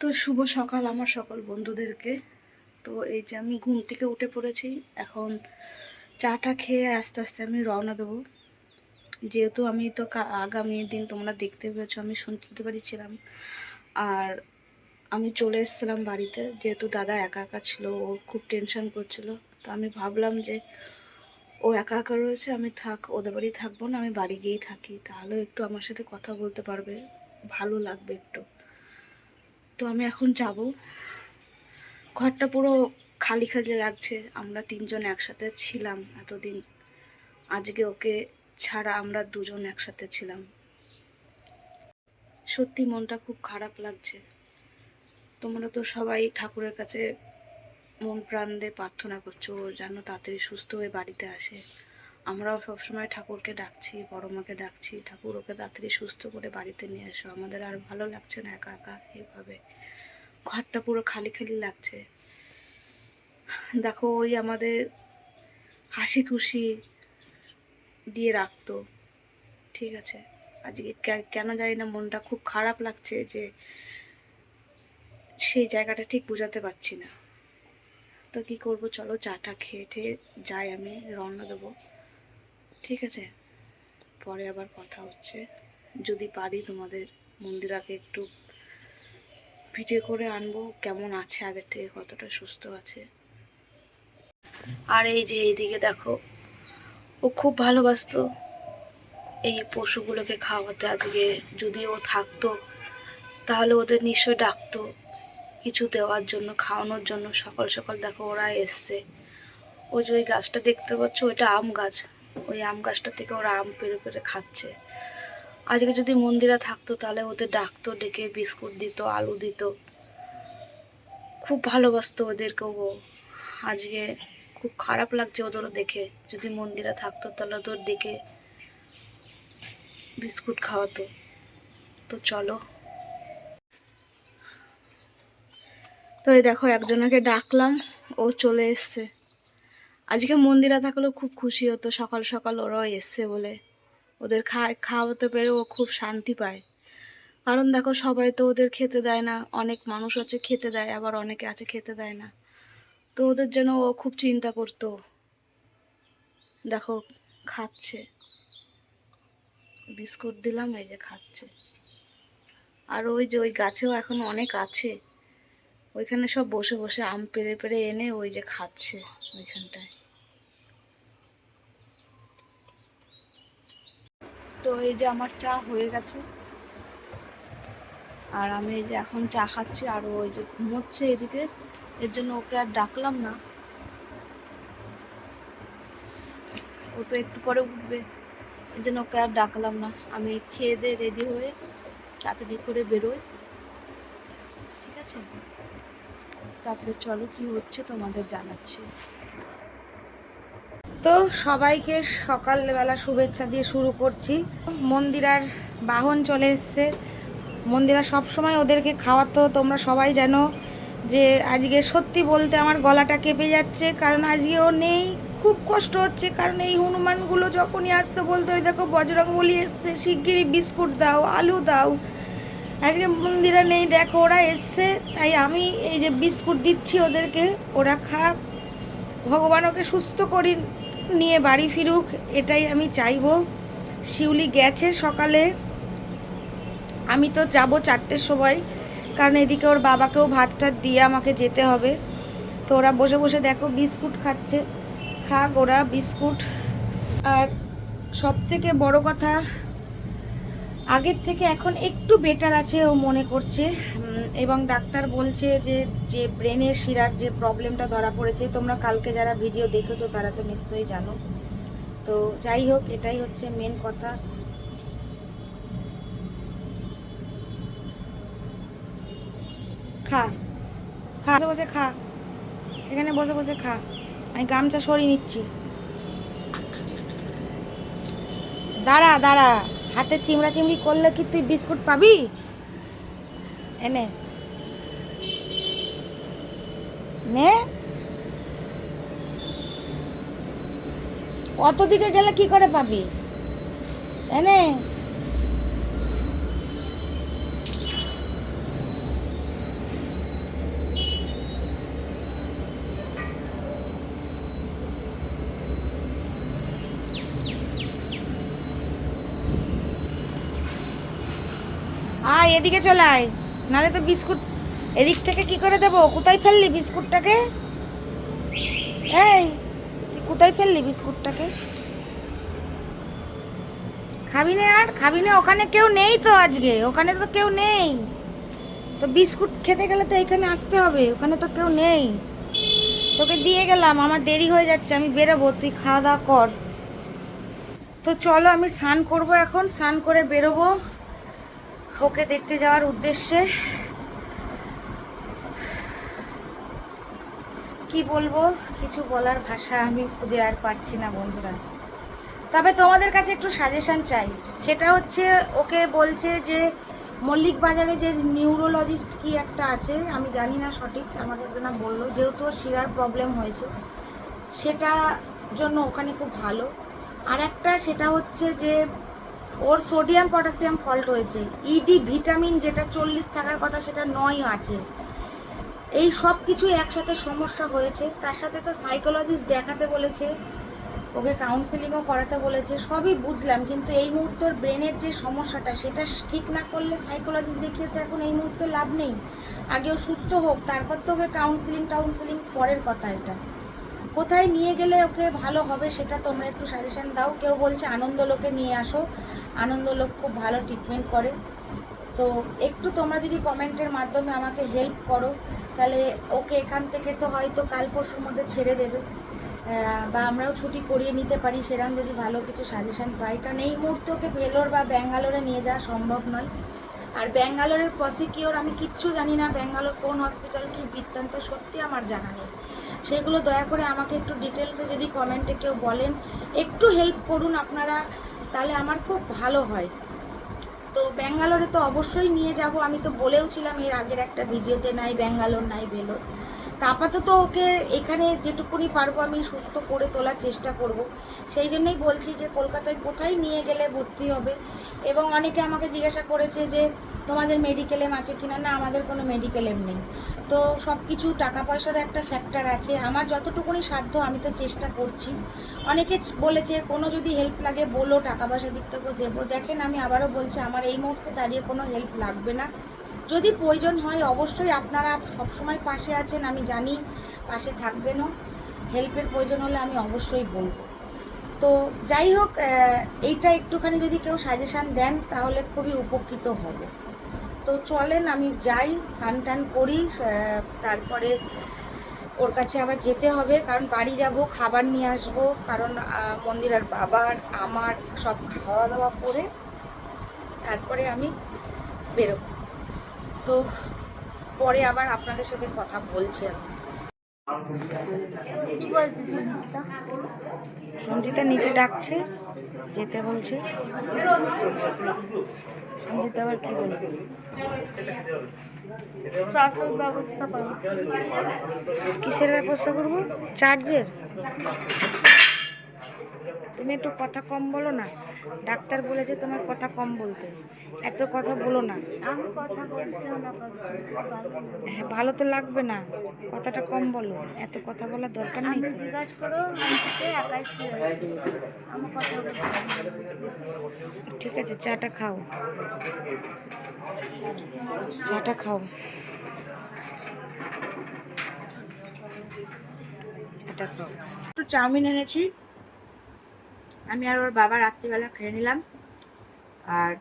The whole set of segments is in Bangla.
তো শুভ সকাল আমার সকল বন্ধুদেরকে। তো এই যে আমি ঘুম থেকে উঠে পড়েছি, এখন চাটা খেয়ে আস্তে আস্তে আমি রওনা দেবো। যেহেতু আমি তো আগামী দিন তোমরা দেখতে পেয়েছ, আমি শুনতে পারিছিলাম। আর আমি চলে এসেছিলাম বাড়িতে, যেহেতু দাদা একা একা ছিল, ও খুব টেনশন করছিল। তো আমি ভাবলাম যে ও একা একা রয়েছে, আমি থাক, ওদের বাড়ি থাকব না, আমি বাড়ি গিয়েই থাকি। তাহলে একটু আমার সাথে কথা বলতে পারবে, ভালো লাগবে একটু। তো আমি এখন যাব। ঘরটা পুরো খালি খালি লাগছে। আমরা তিনজন একসাথে ছিলাম এতদিন। আজকে ওকে ছাড়া আমরা দুজন একসাথে ছিলাম। সত্যি মনটা খুব খারাপ লাগছে। তোমরা তো সবাই ঠাকুরের কাছে মন প্রাণ দিয়ে প্রার্থনা করছ, যেন তাড়াতাড়ি সুস্থ হয়ে বাড়িতে আসে। আমরাও সবসময় ঠাকুরকে ডাকছি, বড় মাকে ডাকছি, ঠাকুর ওকে তাড়াতাড়ি সুস্থ করে বাড়িতে নিয়ে এসো। আমাদের আর ভালো লাগছে না একা একা এইভাবে। ঘরটা পুরো খালি খালি লাগছে। দেখো, ওই আমাদের হাসি খুশি দিয়ে রাখতো। ঠিক আছে? আজকে কেন জানি না মনটা খুব খারাপ লাগছে যে সেই জায়গাটা ঠিক বোঝাতে পারছি না। তো কি করব? চলো চাটা খেয়ে ঠেয়ে যাই আমি, রওনা দেবো। ঠিক আছে। পরে আবার কথা হচ্ছে। যদি পারি তোমাদের মন্দিরাকে একটু ভিডিও করে আনব, কেমন আছে আগের থেকে, কতটা সুস্থ আছে। আর এই যে এইদিকে দেখো, ও খুব ভালোবাসতো এই পশুগুলোকে খাওয়াতে। আজকে যদি ও থাকতো, তাহলে ওদের নিশ্চয় ডাকতো কিছু দেওয়ার জন্য, খাওয়ানোর জন্য। সকাল সকাল দেখো ওরা এসছে। ওই যে ওই গাছটা দেখতে পাচ্ছ, ওইটা আম গাছ। ওই আম গাছটা থেকে ওরা আম পেরে পেরে খাচ্ছে। আজকে যদি মন্দিরা থাকতো তাহলে ওদের ডাকতো, ডেকে বিস্কুট দিত, আলু দিত। খুব ভালোবাসতো ওদেরকে ও। আজকে খুব খারাপ লাগছে ওদেরও দেখে। যদি মন্দিরা থাকতো তাহলে ওদের ডেকে বিস্কুট খাওয়াতো। তো চলো। তো এই দেখো একজনকে ডাকলাম, ও চলে এসছে। আজকে মন্দিরা থাকলেও খুব খুশি হতো, সকাল সকাল ওরাও এসছে বলে। ওদের খা, খাওয়াতে পেরে ও খুব শান্তি পায়। কারণ দেখো সবাই তো ওদের খেতে দেয় না, অনেক মানুষ আছে খেতে দেয়, আবার অনেকে আছে খেতে দেয় না। তো ওদের জন্য ও খুব চিন্তা করতো। দেখো, খাচ্ছে। বিস্কুট দিলাম, এই যে খাচ্ছে। আর ওই যে ওই গাছেও এখন অনেক আছে। ওইখানে সব বসে বসে আম পেড়ে পেড়ে এনে ওই যে খাচ্ছে ওইখানটায়। তো এই যে আমার চা হয়ে গেছে। আর আমি এই যে এখন চা খাচ্ছি আর ওই যে ঘুমোচ্ছে এদিকে। এর জন্য ওকে আর ডাকলাম না। ও তো একটু পরে উঠবে। এর জন্য ওকে আর ডাকলাম না। আমি খেয়ে দিয়ে রেডি হয়ে তাড়াতাড়ি করে বেরোই। ঠিক আছে? তারপরে চলো কি হচ্ছে তোমাদের জানাচ্ছি। তো সবাইকে সকালবেলা শুভেচ্ছা দিয়ে শুরু করছি। মন্দিরার বাহন চলে এসছে। মন্দিরা সব সময় ওদেরকে খাওয়াতো। তোমরা সবাই জানো যে আজকে সত্যি বলতে আমার গলাটা কেঁপে যাচ্ছে। কারণ আজকে ও নেই। খুব কষ্ট হচ্ছে। কারণ এই হনুমানগুলো যখনই আসতো বলতো ওই দেখো বজরংবলী এসছে। শিগগিরই বিস্কুট দাও, আলু দাও। আজকে মন্দিরা নেই। দেখো, ওরা এসছে। তাই আমি এই যে বিস্কুট দিচ্ছি ওদেরকে। ওরা খাক। ভগবান ওকে সুস্থ করি নিয়ে বাড়ি ফিরুক, এটাই আমি চাইব। শিউলি গেছে সকালে। আমি তো যাব চারটের সময়, কারণ এদিকে ওর বাবাকেও ভাত টাত দিয়ে আমাকে যেতে হবে। তো ওরা বসে বসে দেখো বিস্কুট খাচ্ছে। খাক ওরা বিস্কুট। আর সব থেকে বড় কথা আগের থেকে এখন একটু বেটার আছে ও মনে করছে। এবং ডাক্তার বলছে যে যে ব্রেনের শিরার যে প্রবলেমটা ধরা পড়েছে, তোমরা কালকে যারা ভিডিও দেখেছ তারা তো নিশ্চয়ই জানো। তো যাই হোক, এটাই হচ্ছে মেন কথা। খা। খা। বসে বসে খা। এখানে বসে বসে খা। আমি গামছা সরিয়ে নিচ্ছি। দাঁড়া দাঁড়া। হাতে চিমড়া চিমড়ি করলে কি তুই বিস্কুট পাবি? এনে। নে। অত দিকে গেলে কি করে পাবি? এনে। এদিকে চলে আয়। নাহলে তো বিস্কুট এদিক থেকে কি করে দেবো? কোথায় ফেললি বিস্কুটটাকে? এই, তুই কোথায় ফেললি বিস্কুটটাকে? খাবি না আর? খাবি না, ওখানে কেউ নেই তো আজকে। ওখানে তো কেউ নেই। তো বিস্কুট খেতে গেলে তো এখানে আসতে হবে। ওখানে তো কেউ নেই। তোকে দিয়ে গেলাম, আমার দেরি হয়ে যাচ্ছে, আমি বেরোবো, তুই খাওয়া দাওয়া কর। তো চলো, আমি স্নান করব এখন। স্নান করে বেরোবো। ওকে দেখতে যাওয়ার উদ্দেশ্যে কি বলব? কিছু বলার ভাষা আমি খুঁজে আর পারছি না বন্ধুরা। তবে তোমাদের কাছে একটু সাজেশান চাই। সেটা হচ্ছে, ওকে বলছে যে মল্লিক বাজারে যে নিউরোলজিস্ট কি একটা আছে, আমি জানি না সঠিক, আমাকে একজনা বলল, যেহেতু শিরার প্রবলেম হয়েছে সেটা জন্য ওখানে খুব ভালো। আর একটা সেটা হচ্ছে যে ওর সোডিয়াম পটাশিয়াম ফল্ট হয়েছে। ইডি ভিটামিন যেটা চল্লিশ থাকার কথা সেটা নয় আছে। এই সব কিছুই একসাথে সমস্যা হয়েছে। তার সাথে তো সাইকোলজিস্ট দেখাতে বলেছে, ওকে কাউন্সিলিংও করাতে বলেছে, সবই বুঝলাম। কিন্তু এই মুহূর্তে ওর ব্রেনের যে সমস্যাটা, সেটা ঠিক না করলে সাইকোলজিস্ট দেখিয়ে তো এখন এই মুহূর্তে লাভ নেই। আগেও সুস্থ হোক, তারপর তো ওকে কাউন্সিলিং টাউন্সিলিং পরের কথা এটা। কোথায় নিয়ে গেলে ওকে ভালো হবে সেটা তোমরা একটু সাজেশন দাও। কেউ বলছে আনন্দলোকে নিয়ে আসো। আনন্দলোক খুব ভালো ট্রিটমেন্ট করে। তো একটু তোমরা যদি কমেন্টের মাধ্যমে আমাকে হেল্প করো, তাহলে ওকে এখান থেকে তো হয়তো কাল পরশুর মধ্যে ছেড়ে দেবে। বা আমরাও ছুটি করিয়ে নিতে পারি সেরকম যদি ভালো কিছু সাজেশন পাই। কারণ এই মুহূর্তে ওকে ভেলোর বা ব্যাঙ্গালোরে নিয়ে যাওয়া সম্ভব নয়। আর ব্যাঙ্গালোরের প্রসিকিওর আমি কিচ্ছু জানি না ব্যাঙ্গালোর কোন হসপিটাল কি বৃত্তান্ত, সত্যি আমার জানা নেই। সেগুলো দয়া করে আমাকে একটু ডিটেলসে যদি কমেন্টে কেউ বলেন, একটু হেল্প করুন আপনারা, তাহলে আমার খুব ভালো হয়। তো ব্যাঙ্গালোরে তো অবশ্যই নিয়ে যাব, আমি তো বলেওছিলাম এর আগের একটা ভিডিওতে নাই ব্যাঙ্গালোর, নাই ভেলোর। আপাতত ওকে এখানে যেটুকুনি পারব আমি সুস্থ করে তোলার চেষ্টা করব। সেই জন্যই বলছি যে কলকাতায় কোথায় নিয়ে গেলে ভর্তি হবে? এবং অনেকে আমাকে জিজ্ঞাসা করেছে যে তোমাদের মেডিকেলেম আছে কিনা? না, আমাদের কোনো মেডিকেলেম নেই। তো সব কিছু টাকা পয়সার একটা ফ্যাক্টর আছে। আমার যতটুকুনি সাধ্য আমি তো চেষ্টা করছি। অনেকে বলেছে, কোনো যদি হেল্প লাগে বলো, টাকা পয়সা দিক থেকেও দেবো। দেখেন, আমি আবারও বলছি, আমার এই মুহূর্তে দাঁড়িয়ে কোনো হেল্প লাগবে না। যদি প্রয়োজন হয় অবশ্যই আপনারা সবসময় পাশে আছেন আমি জানি পাশে থাকবেনও। হেল্পের প্রয়োজন হলে আমি অবশ্যই বলব। তো যাই হোক এইটা একটুখানি যদি কেউ সাজেশান দেন তাহলে খুবই উপকৃত হব। তো চলেন আমি যাই স্নান টান করি তারপরে ওর কাছে আবার যেতে হবে কারণ বাড়ি যাব খাবার নিয়ে আসব কারণ আহ, মন্দিরার বাবার আমার সব খাওয়া দাওয়া করে তারপরে আমি বেরোবো। তো পরে আবার আপনাদের সাথে কথা বলছি আমি। সঞ্জিতা নিচে ডাকছে যেতে বলছে। সঞ্জিতা আবার কি বলবে? কিসের ব্যবস্থা করব? চার্জের? তুমি একটু কথা কম বলো না। ডাক্তার বলেছে তোমার কথা কম বলতে। এত কথা বলো না। আমি কথা বলছি না হ্যাঁ ভালো তো লাগবে না। কথাটা কম বলো। এত কথা বলার দরকার নেই জিজ্ঞাসা করো একাই ঠিক আছে চাটা খাও। চাটা খাও। চাটা খাও। একটু চাউমিন এনেছি। আমি আর ওর বাবা রাত্রিবেলা খেয়ে নিলাম। আর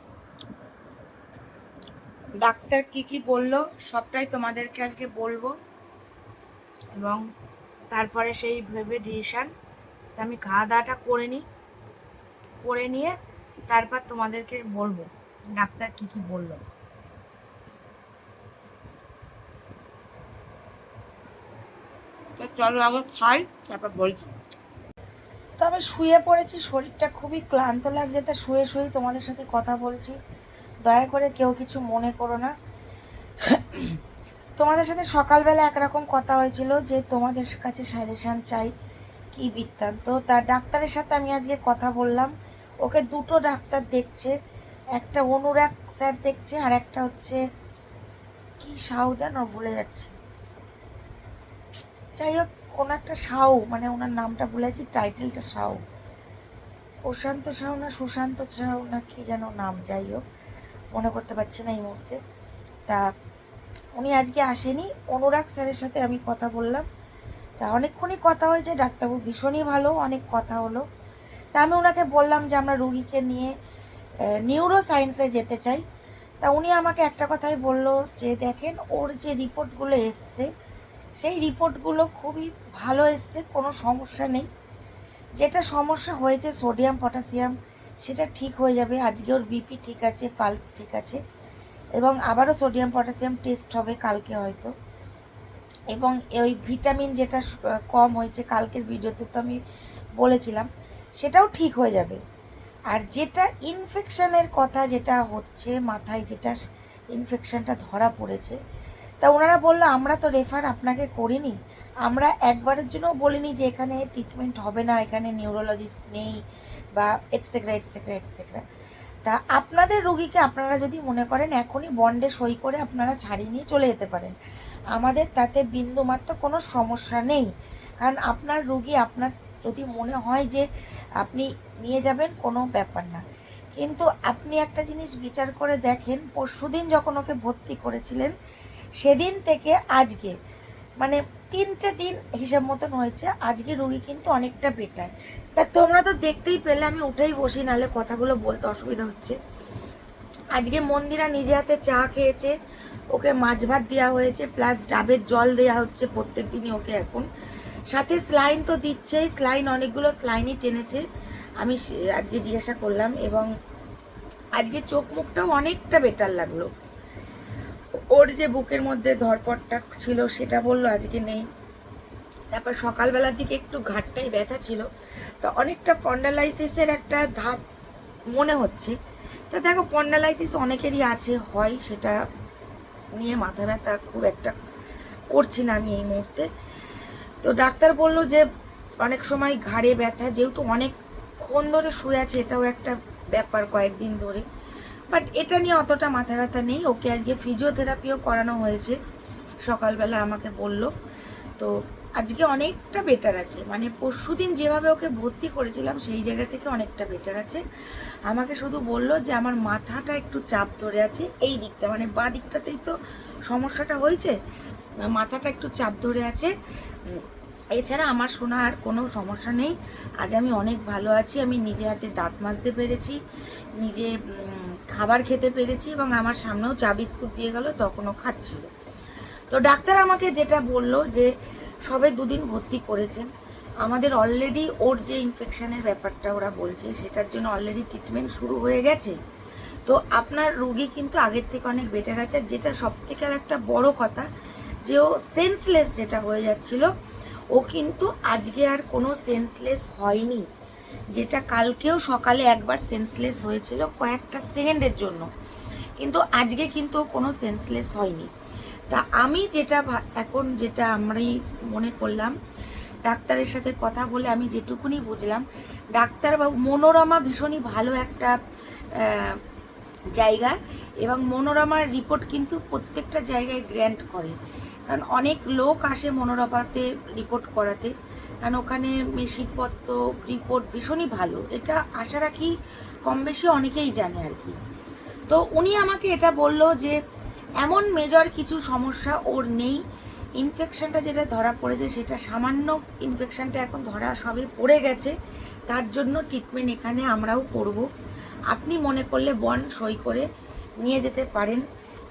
ডাক্তার কি কি বলল সবটাই তোমাদেরকে আজকে বলব। এবং তারপরে সেই ভেবে ডিসিশান তা আমি খাওয়া দাওয়াটা করে নিই করে নিয়ে তারপর তোমাদেরকে বলব ডাক্তার কি কি বলল। তো চলো আগে খাই, তারপর বলছি। তো আমি শুয়ে পড়েছি, শরীরটা খুবই ক্লান্ত লাগছে, তা শুয়ে শুয়েই তোমাদের সাথে কথা বলছি। দয়া করে কেউ কিছু মনে করো না। তোমাদের সাথে সকালবেলা একরকম কথা হয়েছিল যে তোমাদের কাছে সাজেশান চাই কি বৃত্তান্ত। তা ডাক্তারের সাথে আমি আজকে কথা বললাম। ওকে দুটো ডাক্তার দেখছে, একটা অনুরাগ স্যার দেখছে আর একটা হচ্ছে কি সাউ জানো ভুলে যাচ্ছে। যাই হোক কোনো একটা সাউ মানে ওনার নামটা যাচ্ছি, টাইটেলটা সাউ। প্রশান্ত সাউ না সুশান্ত সাউ না কি যেন নাম, যাই হোক, মনে করতে পারছি না এই মুহূর্তে। তা উনি আজকে আসেনি, অনুরাগ স্যারের সাথে আমি কথা বললাম। তা অনেকক্ষণই কথা হয়েছে, ডাক্তারবাবু ভীষণই ভালো, অনেক কথা হলো। তা আমি ওনাকে বললাম যে আমরা রুগীকে নিয়ে নিউরো সায়েন্সে যেতে চাই। তা উনি আমাকে একটা কথাই বলল যে, দেখেন ওর যে রিপোর্টগুলো এসছে সেই রিপোর্টগুলো খুবই ভালো এসছে, কোনো সমস্যা নেই। যেটা সমস্যা হয়েছে সোডিয়াম, পটাশিয়াম, সেটা ঠিক হয়ে যাবে। আজকে ওর বিপি ঠিক আছে, পালস ঠিক আছে। এবং আবারও সোডিয়াম, পটাশিয়াম টেস্ট হবে কালকে হয়তো। এবং ওই ভিটামিন যেটা কম হয়েছে কালকের ভিডিওতে তো আমি বলেছিলাম, সেটাও ঠিক হয়ে যাবে। আর যেটা ইনফেকশনের কথা যেটা হচ্ছে মাথায়, যেটা ইনফেকশনটা ধরা পড়েছে তা ওনারা বলল, আমরা তো রেফার আপনাকে করিনি। আমরা একবারের জন্য বলিনি যে এখানে ট্রিটমেন্ট হবে না, এখানে নিউরোলজিস্ট নেই বা এটসেক্রা এটসেক্রা এটসেক্রা তা আপনাদের রুগীকে আপনারা যদি মনে করেন, এখনই বন্ডে সই করে আপনারা ছাড়িয়ে নিয়ে চলে যেতে পারেন। আমাদের তাতে বিন্দুমাত্র কোনো সমস্যা নেই। কারণ আপনার রুগী, আপনার যদি মনে হয় যে আপনি নিয়ে যাবেন, কোনো ব্যাপার না। কিন্তু আপনি একটা জিনিস বিচার করে দেখেন, পরশুদিন যখন ওকে ভর্তি করেছিলেন সেদিন থেকে আজকে। মানে তিনটে দিন হিসাব মতন হয়েছে, আজকে রুগী কিন্তু অনেকটা বেটার তা তোমরা তো দেখতেই পেলে, আমি উঠেই বসি, নাহলে কথাগুলো বলতে অসুবিধা হচ্ছে। আজকে মন্দিরা নিজে হাতে চা খেয়েছে, ওকে মাছ ভাত দেওয়া হয়েছে প্লাস ডাবের জল দেওয়া হচ্ছে প্রত্যেক দিনই ওকে এখন। সাথে স্লাইন তো দিচ্ছেই স্লাইন অনেকগুলো স্লাইনই টেনেছে। আমি আজকে জিজ্ঞাসা করলাম এবং আজকে চোখ মুখটাও অনেকটা বেটার লাগল। ওর যে বুকের মধ্যে ধরপটটা ছিল সেটা বলল, আজকে নেই। তারপর সকালবেলার দিকে একটু ঘাটটাই ব্যথা ছিল। তো অনেকটা ফন্ডালাইসিসের একটা ধাত মনে হচ্ছে। তা দেখো ফন্ডালাইসিস অনেকেরই আছে, হয় সেটা নিয়ে মাথা ব্যথা খুব একটা করছি না আমি এই মুহূর্তে। তো ডাক্তার বলল যে, অনেক সময় ঘাড়ে ব্যথা, যেহেতু অনেকক্ষণ ধরে শুয়ে আছে, এটাও একটা ব্যাপার কয়েকদিন ধরে। বাট এটা নিয়ে অতটা মাথা ব্যথা নেই। ওকে আজকে ফিজিওথেরাপিও করানো হয়েছে। সকালবেলা আমাকে বলল। তো আজকে অনেকটা বেটার আছে। মানে পরশু দিন যেভাবে ওকে ভর্তি করেছিলাম, সেই জায়গা থেকে অনেকটা বেটার আছে। আমাকে শুধু বলল যে আমার মাথাটা একটু চাপ ধরে আছে এই দিকটা। মানে বা দিকটাতেই তো সমস্যাটা হয়েছে। মাথাটা একটু চাপ ধরে আছে। এছাড়া আমার শোনা আর কোনো সমস্যা নেই। আজ আমি অনেক ভালো আছি, আমি নিজে হাতে দাঁত মাজতে পেরেছি, নিজে খাবার খেতে পেরেছি এবং আমার সামনেও চা বিস্কুট দিয়ে গেল, তখনও খাচ্ছিল। তো ডাক্তার আমাকে যেটা বলল যে, সবে দুদিন ভর্তি করেছেন আমাদের অলরেডি ওর যে ইনফেকশনের ব্যাপারটা ওরা বলছে, সেটার জন্য অলরেডি ট্রিটমেন্ট শুরু হয়ে গেছে। তো আপনার রুগী কিন্তু আগের থেকে অনেক বেটার আছে। যেটা সব থেকে আর একটা বড় কথা, যে ও সেন্সলেস যেটা হয়ে যাচ্ছিল ও কিন্তু আজকে আর কোনো সেন্সলেস হয়নি। যেটা কালকেও সকালে একবার সেন্সলেস হয়েছিল কয়েকটা সেকেন্ডের জন্য। কিন্তু আজকে কিন্তু কোনো সেন্সলেস হয়নি। তা আমি যেটা এখন যেটা আমরাই মনে করলাম, ডাক্তারের সাথে কথা বলে আমি যেটুকুনি বুঝলাম, ডাক্তারবাবু মনোরমা ভীষণই ভালো একটা জায়গা এবং মনোরমার রিপোর্ট কিন্তু প্রত্যেকটা জায়গায় গ্র্যান্ট করে। কারণ অনেক লোক আসে মনোরমাতে রিপোর্ট করাতে। কারণ ওখানে মেশিনপত্র রিপোর্ট ভীষণই ভালো। এটা আশা রাখি কম বেশি অনেকেই জানে আর কি। তো উনি আমাকে এটা বলল যে, এমন মেজর কিছু সমস্যা ওর নেই। ইনফেকশনটা যেটা ধরা পড়েছে সেটা সামান্য ইনফেকশনটা এখন ধরা সবে পড়ে গেছে। তার জন্য ট্রিটমেন্ট এখানে আমরাও করব। আপনি মনে করলে বন সই করে নিয়ে যেতে পারেন।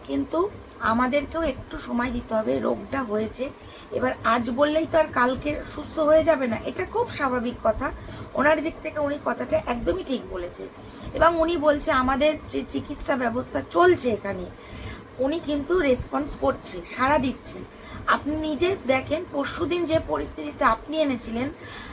কিন্তু আমাদেরকেও একটু সময় দিতে হবে, রোগটা হয়েছে। এবার আজ বললেই তো আর কালকে সুস্থ হয়ে যাবে না, এটা খুব স্বাভাবিক কথা। ওনার দিক থেকে উনি কথাটা একদমই ঠিক বলেছে। এবং উনি বলছে, আমাদের যে চিকিৎসা ব্যবস্থা চলছে এখানে, উনি কিন্তু রেসপন্স করছে, সাড়া দিচ্ছে। আপনি নিজে দেখেন, পরশুদিন যে পরিস্থিতিতে আপনি এনেছিলেন,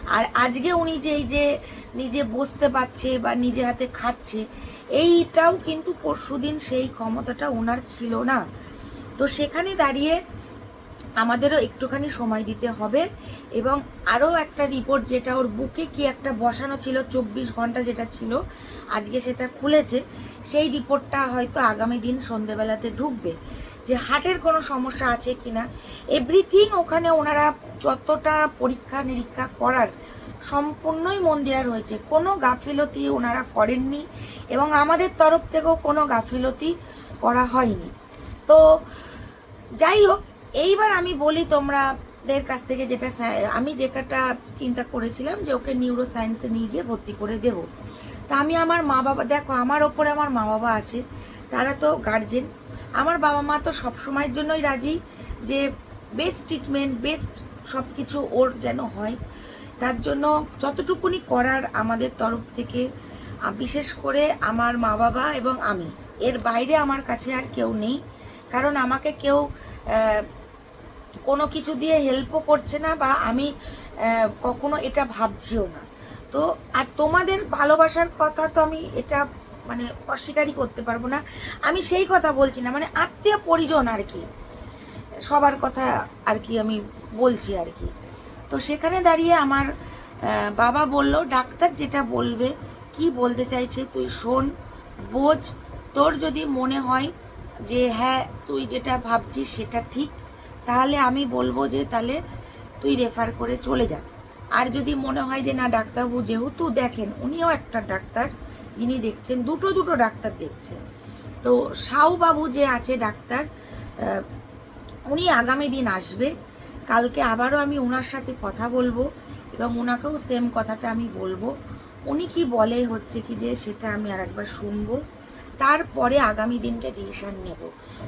আর আজকে উনি যে এই যে নিজে বসতে পারছে বা নিজে হাতে খাচ্ছে, এইটাও কিন্তু পরশুদিন সেই ক্ষমতাটা ওনার ছিল না। তো সেখানে দাঁড়িয়ে আমাদেরও একটুখানি সময় দিতে হবে এবং আরও একটা রিপোর্ট যেটা ওর বুকে কি একটা বসানো ছিল, চব্বিশ ঘণ্টা যেটা ছিল, আজকে সেটা খুলেছে, সেই রিপোর্টটা হয়তো আগামী দিন সন্ধেবেলাতে ঢুকবে যে হার্টের কোনো সমস্যা আছে কি না। এভরিথিং ওখানে ওনারা যতটা পরীক্ষা নিরীক্ষা করার সম্পূর্ণই মন্দিরার হয়েছে কোনো গাফিলতি ওনারা করেননি এবং আমাদের তরফ থেকেও কোনো গাফিলতি করা হয়নি। তো যাই হোক, এইবার আমি বলি তোমরাদের কাছ থেকে যেটা আমি যেটা চিন্তা করেছিলাম যে ওকে নিউরো সায়েন্সে নিয়ে গিয়ে ভর্তি করে দেব। তা আমি আমার মা বাবা দেখো আমার ওপরে আমার মা বাবা আছে, তারা তো গার্জেন আমার বাবা মা তো সব সময়ের জন্যই রাজি যে বেস্ট ট্রিটমেন্ট বেস্ট সব কিছু ওর যেন হয়। তার জন্য যতটুকুনি করার আমাদের তরফ থেকে বিশেষ করে আমার মা বাবা এবং আমি। এর বাইরে আমার কাছে আর কেউ নেই। কারণ আমাকে কেউ কোনো কিছু দিয়ে হেল্পও করছে না বা আমি কখনো এটা ভাবছিও না। তো, আর তোমাদের ভালোবাসার কথা তো আমি এটা মানে অস্বীকারই করতে পারব না। আমি সেই কথা বলছি না মানে আত্মীয় পরিজন আর কি, সবার কথা আর কি আমি বলছি আর কি। তো সেখানে দাঁড়িয়ে আমার বাবা বলল, ডাক্তার যেটা বলবে, কি বলতে চাইছে তুই শোন, বোঝ, তোর যদি মনে হয় যে হ্যাঁ তুই যেটা ভাবছিস সেটা ঠিক। তাহলে আমি বলব যে তাহলে তুই রেফার করে চলে যা। আর যদি মনে হয় যে না, ডাক্তারবাবু যেহেতু দেখেন, উনিও একটা ডাক্তার যিনি দেখছেন, দুটো দুটো ডাক্তার দেখছেন। তো সাউ বাবু যে আছে ডাক্তার উনি আগামী দিন আসবে। কালকে আবারও আমি ওনার সাথে কথা বলব এবং ওনাকেও সেম কথাটা আমি বলব। উনি কি বলে হচ্ছে কি যে সেটা আমি আর একবার শুনব। তারপরে আগামী দিনকে ডিসিশান নেব।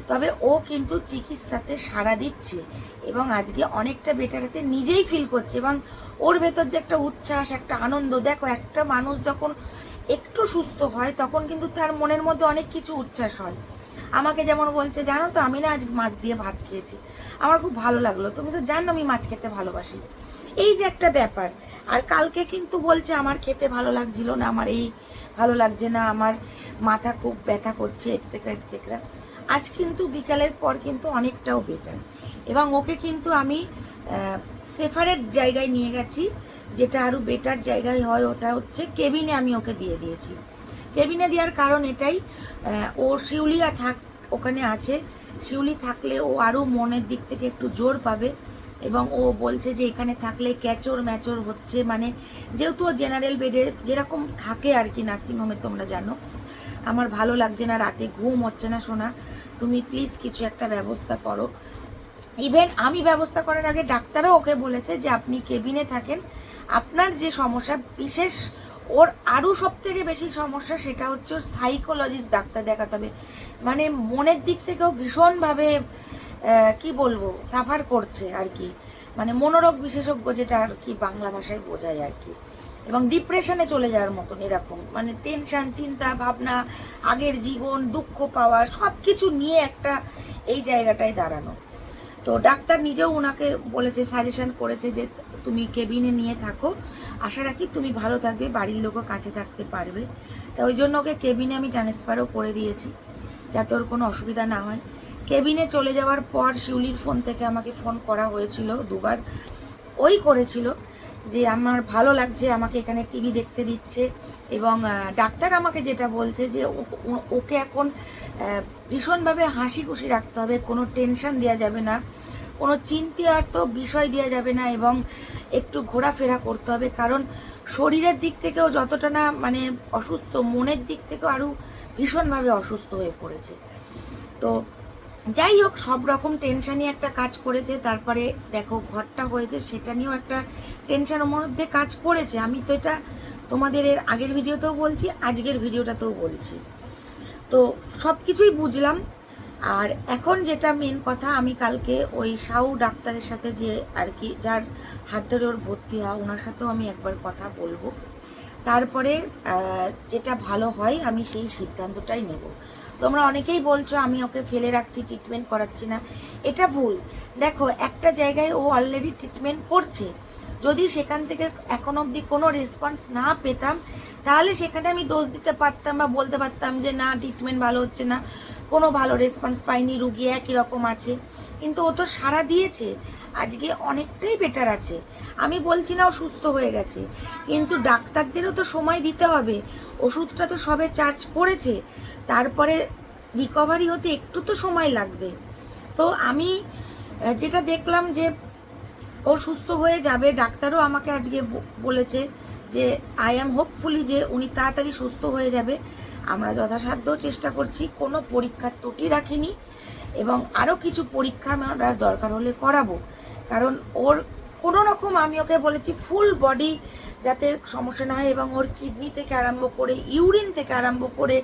তবে ও কিন্তু চিকিৎসাতে সাড়া দিচ্ছে এবং আজকে অনেকটা বেটার আছে, নিজেই ফিল করছে এবং ওর ভেতর যে একটা উচ্ছ্বাস, একটা আনন্দ, দেখো একটা মানুষ যখন একটু সুস্থ হয় তখন কিন্তু তার মনের মধ্যে অনেক কিছু উচ্ছ্বাস হয়। আমাকে যেমন বলছে, জানো তো, আমি না আজ মাছ দিয়ে ভাত খেয়েছি। আমার খুব ভালো লাগল। তুমি তো জানো আমি মাছ খেতে ভালোবাসি। এই যে একটা ব্যাপার। আর কালকে কিন্তু বলছে, আমার খেতে ভালো লাগছিল না, আমার এই ভালো লাগছে না, আমার মাথা খুব ব্যথা করছে এটসেট্রা এটসেট্রা আজ কিন্তু বিকালের পর কিন্তু অনেকটাও বেটার এবং ওকে কিন্তু আমি সেফারেট জায়গায় নিয়ে গেছি, যেটা আরও বেটার জায়গায় হয়, ওটা হচ্ছে কেবিনে আমি ওকে দিয়ে দিয়েছি। কেবিনে দেওয়ার কারণ এটাই ও শিউলিয়া থাক, ওখানে আছে। শিউলি থাকলে ও আরও মনের দিক থেকে একটু জোর পাবে। এবং ও বলছে যে এখানে থাকলে ক্যাচর ম্যাচর হচ্ছে মানে যেহেতু ও জেনারেল বেডে যেরকম থাকে আর কি নার্সিংহোমে তোমরা জানো। আমার ভালো লাগছে না, রাতে ঘুম হচ্ছে না শোনা তুমি প্লিজ কিছু একটা ব্যবস্থা করো। ইভেন আমি ব্যবস্থা করার আগে ডাক্তারও ওকে বলেছে যে আপনি কেবিনে থাকেন। আপনার যে সমস্যা, বিশেষ ওর আরও সব থেকে বেশি সমস্যা সেটা হচ্ছে ওর সাইকোলজিস্ট ডাক্তার দেখাতে হবে। মানে মনের দিক থেকেও ভীষণভাবে কি বলব সাফার করছে আর কি। মানে মনোরোগ বিশেষজ্ঞ যেটা আর কি বাংলা ভাষায় বোঝায় আর কি। এবং ডিপ্রেশনে চলে যাওয়ার মতন এরকম। মানে টেনশান চিন্তা, ভাবনা, আগের জীবন, দুঃখ পাওয়া সব কিছু নিয়ে একটা এই জায়গাটায় দাঁড়ানো। তো ডাক্তার নিজেও ওনাকে বলেছে সাজেশন করেছে যে তুমি কেবিনে নিয়ে থাকো। আশা রাখি তুমি ভালো থাকবে, বাড়ির লোকও কাছে থাকতে পারবে। তা ওই জন্য ওকে কেবিনে আমি ট্রান্সফারও করে দিয়েছি, যাতে ওর কোনো অসুবিধা না হয়। কেবিনে চলে যাওয়ার পর শিউলির ফোন থেকে আমাকে ফোন করা হয়েছিল দুবার। ওই করেছিল যে আমার ভালো লাগছে, আমাকে এখানে টিভি দেখতে দিচ্ছে এবং ডাক্তার আমাকে যেটা বলছে যে ওকে এখন ভীষণভাবে হাসি খুশি রাখতে হবে, কোনো টেনশন দেওয়া যাবে না, কোনো চিন্তার তো বিষয় দেওয়া যাবে না এবং একটু ঘোরাফেরা করতে হবে কারণ শরীরের দিক থেকেও যতটা না মানে অসুস্থ, মনের দিক থেকেও আরও ভীষণভাবে অসুস্থ হয়ে পড়েছে। তো যাই হোক, সব রকম টেনশানই একটা কাজ করেছে। তারপরে দেখো, ঘরটা হয়েছে, সেটা নিয়েও একটা টেনশনের মধ্যে কাজ করেছে। আমি তো এটা তোমাদের এর আগের ভিডিওতেও বলছি, আজকের ভিডিওটাতেও বলছি। তো সব কিছুই বুঝলাম। আর এখন যেটা মেন কথা, আমি কালকে ওই সাউ ডাক্তারের সাথে যে আর কি, যার হাত ধরে ওর ভর্তি হওয়া ওনার সাথেও আমি একবার কথা বলব। তারপরে যেটা ভালো হয়, আমি সেই সিদ্ধান্তটাই নেব। তোমরা অনেকেই বলছো, আমি ওকে ফেলে রাখছি ট্রিটমেন্ট করাচ্ছি না। এটা ভুল। দেখো, একটা জায়গায় ও অলরেডি ট্রিটমেন্ট করছে। যদি সেখান থেকে এখন অবধি কোনো রেসপন্স না পেতাম, তাহলে সেখানে আমি দোষ দিতে পারতাম বা বলতে পারতাম যে, না ট্রিটমেন্ট ভালো হচ্ছে না। কোনো ভালো রেসপন্স পাইনি, রুগী একই রকম আছে। কিন্তু ও তো সাড়া দিয়েছে। আজকে অনেকটাই বেটার আছে। আমি বলছি না ও সুস্থ হয়ে গেছে, কিন্তু ডাক্তারদেরও তো সময় দিতে হবে। ওষুধটা তো সবে চার্জ করেছে, তারপরে রিকভারি হতে একটু তো সময় লাগবে। তো আমি যেটা দেখলাম যে ও সুস্থ হয়ে যাবে, ডাক্তারও আমাকে আজকে বলেছে যে আই অ্যাম হোপফুলি যে উনি তাড়াতাড়ি সুস্থ হয়ে যাবে। আমরা যথাসাধ্য চেষ্টা করছি, কোনো পরীক্ষার ত্রুটি রাখিনি। এবং আরও কিছু পরীক্ষা আমরা দরকার হলে করাবো। কারণ ওর কোনো রকম আমি ওকে বলেছি ফুল বডি যাতে সমস্যা না হয় এবং ওর কিডনি থেকে আরম্ভ করে ইউরিন থেকে আরম্ভ করে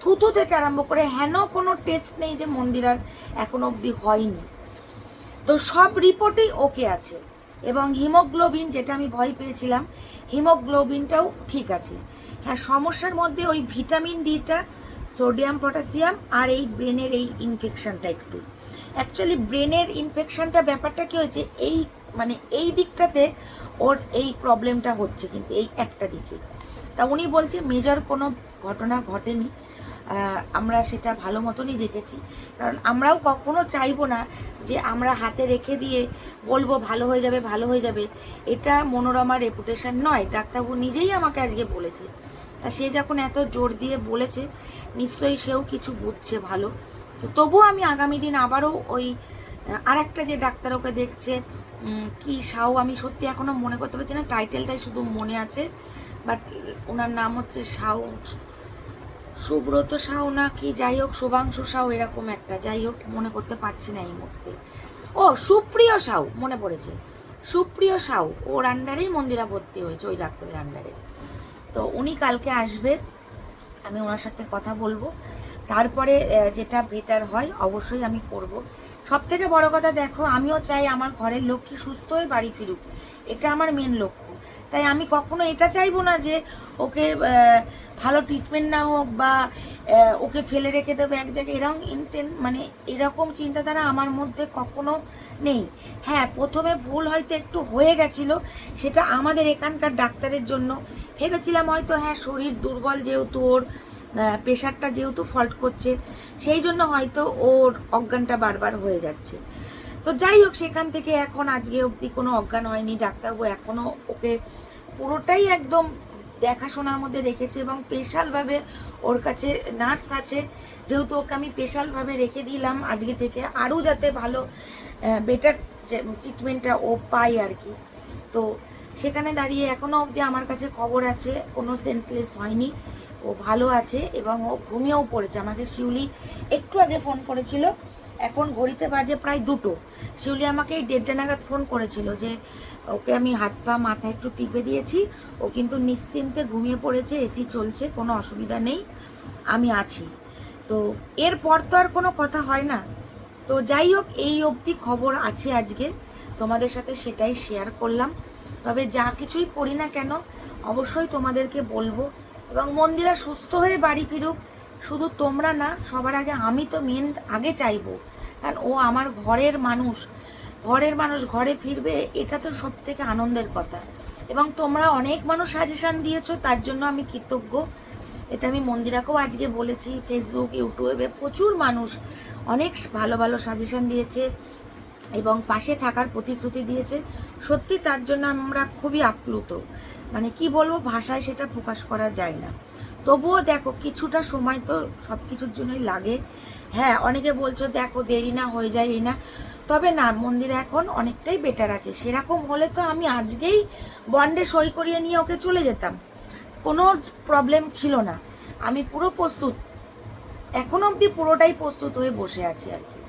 থুতু থেকে আরম্ভ করে, হেন কোনো টেস্ট নেই যে মন্দিরার এখনও অবধি হয়নি। তো সব রিপোর্টেই ওকে আছে এবং হিমোগ্লোবিন যেটা আমি ভয় পেয়েছিলাম হিমোগ্লোবিনটাও ঠিক আছে। হ্যাঁ সমস্যার মধ্যে ওই ভিটামিন ডিটা সোডিয়াম পটাশিয়াম আর এই ব্রেনের এই ইনফেকশনটা একটু। অ্যাকচুয়ালি ব্রেনের ইনফেকশনটা ব্যাপারটা কী হয়েছে, এই মানে এই দিকটাতে ওর এই প্রবলেমটা হচ্ছে কিন্তু এই একটা দিকে। তা উনি বলছে মেজর কোনো ঘটনা ঘটেনি। আমরা সেটা ভালো মতনই দেখেছি। কারণ আমরাও কখনো চাইব না যে আমরা হাতে রেখে দিয়ে বলব, ভালো হয়ে যাবে, ভালো হয়ে যাবে। এটা মনোরমার রেপুটেশন নয়। ডাক্তারবাবু নিজেই আমাকে আজকে বলেছে। তা সে যখন এত জোর দিয়ে বলেছে, নিশ্চয়ই সেও কিছু বুঝছে ভালো। তো তবুও আমি আগামী দিন আবারও ওই আর একটা যে ডাক্তার ওকে দেখছে কি সাউ আমি সত্যি এখনও মনে করতে পারছি না, টাইটেলটাই শুধু মনে আছে, বাট ওনার নাম হচ্ছে সাউ সুব্রত সাউ না কি, যাই হোক, শুভাংশু সাউ এরকম একটা, যাই হোক, মনে করতে পারছি না এই মুহূর্তে। ও, সুপ্রিয় সাউ মনে পড়েছে। সুপ্রিয় সাউ ওর আন্ডারেই মন্দিরা ভর্তি হয়েছে, ওই ডাক্তারের আন্ডারে তো উনি কালকে আসবে, আমি ওনার সাথে কথা বলব। তারপরে যেটা বেটার হয়, অবশ্যই আমি করব। সব থেকে বড় কথা দেখো, আমিও চাই আমার ঘরের লক্ষ্মী সুস্থ হয়ে বাড়ি ফিরুক। এটা আমার মেন লক্ষ্য। তাই আমি কখনো এটা চাইব না যে ওকে ভালো ট্রিটমেন্ট না হোক বা ওকে ফেলে রেখে দেবো এক জায়গায়। এরকম ইনটেন মানে এরকম চিন্তাধারা আমার মধ্যে কখনো নেই। হ্যাঁ প্রথমে ভুল হয়তো একটু হয়ে গেছিল, সেটা আমাদের এখানকার ডাক্তারের জন্য। ভেবেছিলাম হয়তো হ্যাঁ শরীর দুর্বল যেহেতু ওর প্রেশারটা যেহেতু ফল্ট করছে, সেই জন্য হয়তো ওর অজ্ঞানটা বারবার হয়ে যাচ্ছে। তো যাই হোক, সেখান থেকে এখন আজকে অবধি কোনো অজ্ঞান হয়নি। ডাক্তারবাবু এখনও ওকে পুরোটাই একদম দেখাশোনার মধ্যে রেখেছে এবং স্পেশালভাবে ওর কাছে নার্স আছে। যেহেতু ওকে আমি স্পেশালভাবে রেখে দিলাম আজকে থেকে, আরও যাতে ভালো বেটার ট্রিটমেন্টটা ও পায় আর কি। তো সেখানে দাঁড়িয়ে এখনও অবধি আমার কাছে খবর আছে, কোনো সেন্সলেস হয়নি। ও ভালো আছে এবং ও ঘুমিয়েও পড়েছে। আমাকে শিউলি একটু আগে ফোন করেছিল। এখন ঘড়িতে বাজে প্রায় দুটো। শিউলি আমাকে এই দেড়টা নাগাদ ফোন করেছিল যে, ওকে আমি হাত পা মাথা একটু টিপে দিয়েছি। ও কিন্তু নিশ্চিন্তে ঘুমিয়ে পড়েছে, এসি চলছে, কোনো অসুবিধা নেই। আমি আছি। তো এরপর তো আর কোনো কথা হয় না। তো যাই হোক, এই অবধি খবর আছে আজকে। তোমাদের সাথে সেটাই শেয়ার করলাম। তবে যা কিছুই করি না কেন, অবশ্যই তোমাদেরকে বলব এবং মন্দিরা সুস্থ হয়ে বাড়ি ফিরুক। শুধু তোমরা না, সবার আগে আমি তো মেন আগে চাইব। কারণ ও আমার ঘরের মানুষ। ঘরের মানুষ ঘরে ফিরবে, এটা তো সব থেকে আনন্দের কথা। এবং তোমরা অনেক মানুষ সাজেশান দিয়েছ, তার জন্য আমি কৃতজ্ঞ। এটা আমি মন্দিরাকেও আজকে বলেছি ফেসবুক ইউটিউবে প্রচুর মানুষ অনেক ভালো ভালো সাজেশন দিয়েছে এবং পাশে থাকার প্রতিশ্রুতি দিয়েছে। সত্যি তার জন্য আমরা খুবই আপ্লুত। মানে কি বলব, ভাষায় সেটা প্রকাশ করা যায় না। তবুও দেখো, কিছুটা সময় তো সব কিছুর জন্যই লাগে। হ্যাঁ অনেকে বলছো, দেখো, দেরি না, হয়ে যায় না। তবে না, মন্দির এখন অনেকটাই বেটার আছে। সেরকম হলে তো আমি আজকেই বন্ডে সই করিয়ে নিয়ে ওকে চলে যেতাম। কোনো প্রবলেম ছিল না। আমি পুরো প্রস্তুত। এখনও অবধি পুরোটাই প্রস্তুত হয়ে বসে আছি আর কি।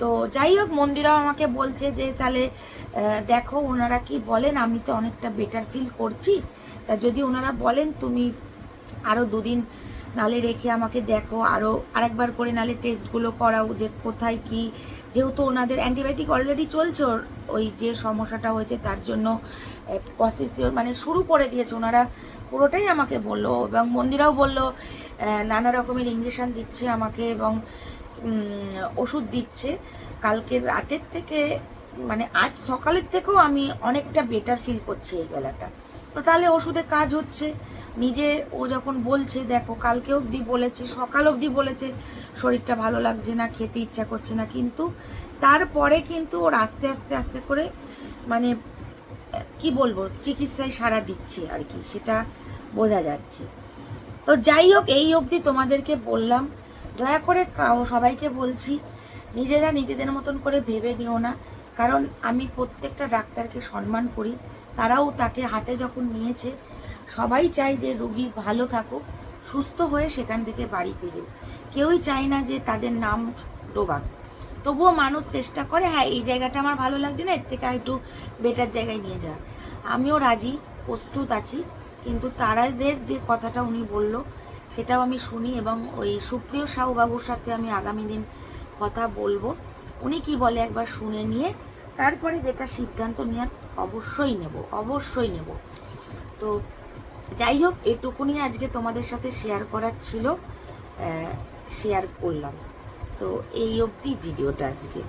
তো যাই হোক, মন্দিরাও আমাকে বলছে যে, তাহলে দেখো ওনারা কি বলেন, আমি তো অনেকটা বেটার ফিল করছি। তা যদি ওনারা বলেন, তুমি আরও দুদিন নালে রেখে আমাকে দেখো আরও আরেকবার করে নালে টেস্টগুলো করাও যে কোথায় কি। যেহেতু ওনাদের অ্যান্টিবায়োটিক অলরেডি চলছে ওই যে সমস্যাটা হয়েছে, তার জন্য প্রসেসিওর মানে শুরু করে দিয়েছে। ওনারা পুরোটাই আমাকে বলল এবং মন্দিরাও বলল নানা রকমের ইঞ্জেকশন দিচ্ছে আমাকে এবং ওষুধ দিচ্ছে। কালকের রাতের থেকে মানে আজ সকালের থেকেও আমি অনেকটা বেটার ফিল করছি এই বেলাটা। তো তাহলে ওষুধে কাজ হচ্ছে। নিজে ও যখন বলছে, দেখো, কালকে অবধি বলেছে, সকাল অবধি বলেছে, শরীরটা ভালো লাগছে না, খেতে ইচ্ছা করছে না। কিন্তু তারপরে কিন্তু ওর আস্তে আস্তে আস্তে করে মানে কি বলব, চিকিৎসায় সাড়া দিচ্ছে আর কি, সেটা বোঝা যাচ্ছে। তো যাই হোক, এই অবধি তোমাদেরকে বললাম দয়া করে সবাইকে বলছি, নিজেরা নিজেদের মতন করে ভেবে নিও না। কারণ আমি প্রত্যেকটা ডাক্তারকে সম্মান করি। তারাও তাকে হাতে যখন নিয়েছে, সবাই চায় যে রুগী ভালো থাকুক, সুস্থ হয়ে সেখান থেকে বাড়ি ফিরে। কেউই চায় না যে তাদের নাম ডোবাক। তবুও মানুষ চেষ্টা করে হ্যাঁ এই জায়গাটা আমার ভালো লাগছে না, এর থেকে একটু বেটার জায়গায় নিয়ে যাওয়ার। আমিও রাজি, প্রস্তুত আছি, কিন্তু তারাদের যে কথাটা উনি বলল সেটাও আমি শুনি এবং ওই সুপ্রিয় সাহুবাবুর সাথে আমি আগামী দিন কথা বলব। উনি কি বলে একবার শুনে নিয়ে তারপরে যেটা সিদ্ধান্ত নেওয়ার অবশ্যই নেব অবশ্যই নেব। তো যাই হোক, এটুকুনি আজকে তোমাদের সাথে শেয়ার করার ছিল শেয়ার করলাম। তো এই অবধি ভিডিওটা আজকে।